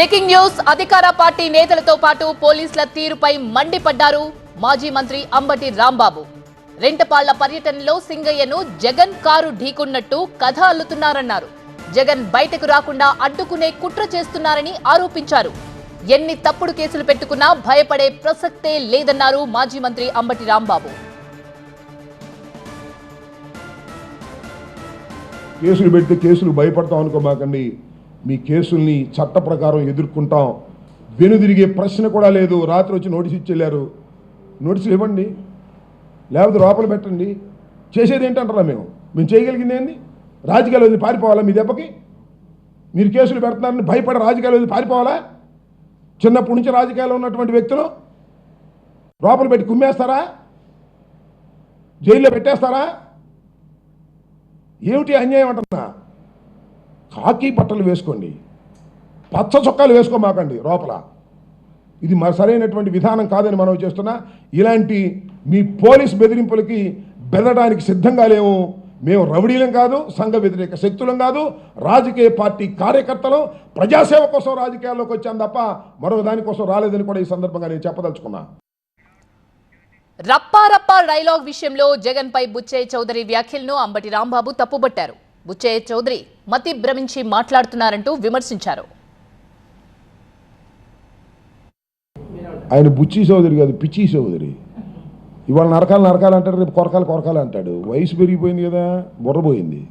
Breaking news అధికార party నేతలతో పాటు పోలీసుల తీరుపై మండిపడ్డారు మాజీ మంత్రి అంబటి రాంబాబు. రెంటపాళ్ళ పర్యటనలో సింగయ్యను జగన్ కారు ఢీకున్నట్టు కథ అల్లుతున్నారన్నారు. జగన్ బయటకు రాకుండా అడ్డుకునే కుట్ర చేస్తున్నారని ఆరోపించారు. ఎన్ని తప్పుడు కేసులు పెట్టుకున్నా భయపడే ప్రసక్తే లేదన్నారు మాజీ మంత్రి అంబటి రాంబాబు. కేసులు పెడితే కేసులు భయపడతాం అనుకోమాకండి. మీ కేసుల్ని చట్ట ప్రకారం ఎదుర్కొంటాం. వెనుదిరిగే ప్రశ్న కూడా లేదు. రాత్రి వచ్చి నోటీస్ ఇచ్చెళ్ళారు. నోటీసులు ఇవ్వండి. లేకపోతే లోపల పెట్టండి. చేసేది ఏంటంటారా మేము? మేము చేయగలిగింది ఏంది? రాజకీయాలు వదిలి పారిపోవాలా మీ దెబ్బకి? మీరు కేసులు పెడుతున్నారని భయపడ రాజకీయాలు వదిలి పారిపోవాలా? చిన్నప్పటి నుంచి రాజకీయాల్లో ఉన్నటువంటి వ్యక్తులు లోపల పెట్టి కుమ్మేస్తారా? జైల్లో పెట్టేస్తారా? ఏమిటి అన్యాయం అంటున్నా? కాకి బట్టలు వేసుకోండి. పచ్చ చొక్కాలు వేసుకోమాకండి లోపల. ఇది మరి సరైనటువంటి విధానం కాదని మనం చేస్తున్నా ఇలాంటి మీ పోలీస్ బెదిరింపులకి బెదడానికి సిద్ధంగా లేము. మేము రౌడీలం కాదు సంఘ వ్యతిరేక శక్తులం కాదు రాజకీయ పార్టీ కార్యకర్తలు ప్రజాసేవ కోసం రాజకీయాల్లోకి వచ్చాం తప్ప మరో దానికోసం రాలేదని కూడా ఈ సందర్భంగా నేను చెప్పదలుచుకున్నా. రప్పా రప్పా డైలాగ్ విషయంలో జగన్ పై బుచ్చయ్య చౌదరి వ్యాఖ్యలను అంబటి రాంబాబు తప్పుబట్టారు. బుచ్చయ్య చౌదరి మతి భ్రమించి మాట్లాడుతున్నారంటూ విమర్శించారు. ఆయన బుచ్చి చౌదరి కాదు పిచ్చి చౌదరి. ఇవాళ నరకాలు నరకాలు అంటాడు రేపు కొరకాలు కొరకాలు అంటాడు. వయసు పెరిగిపోయింది కదా బుర్రపోయింది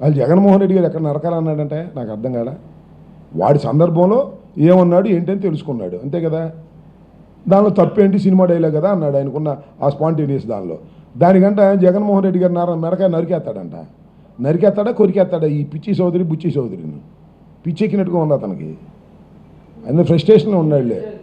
వాళ్ళు జగన్మోహన్ రెడ్డి గారు ఎక్కడ నరకాలు అన్నాడంటే నాకు అర్థం కాల. వాడి సందర్భంలో ఏమన్నాడు ఏంటని తెలుసుకున్నాడు. అంతే కదా? దానిలో తప్పేంటి సినిమా డైలాగ్ కదా అన్నాడు ఆయనకున్న ఆ స్పాంటేనియస్ దానిలో. దానికంటే జగన్మోహన్ రెడ్డి గారు నర మెరకాయ నరికేస్తాడంట. నరికేస్తాడా కొరికేస్తాడా? ఈ పిచ్చి సోదరి బుచ్చి సోదరిని. పిచ్చెక్కినట్టుగా ఉంది అతనికి. అందులో ఫ్రస్ట్రేషన్లో ఉన్నాడులే.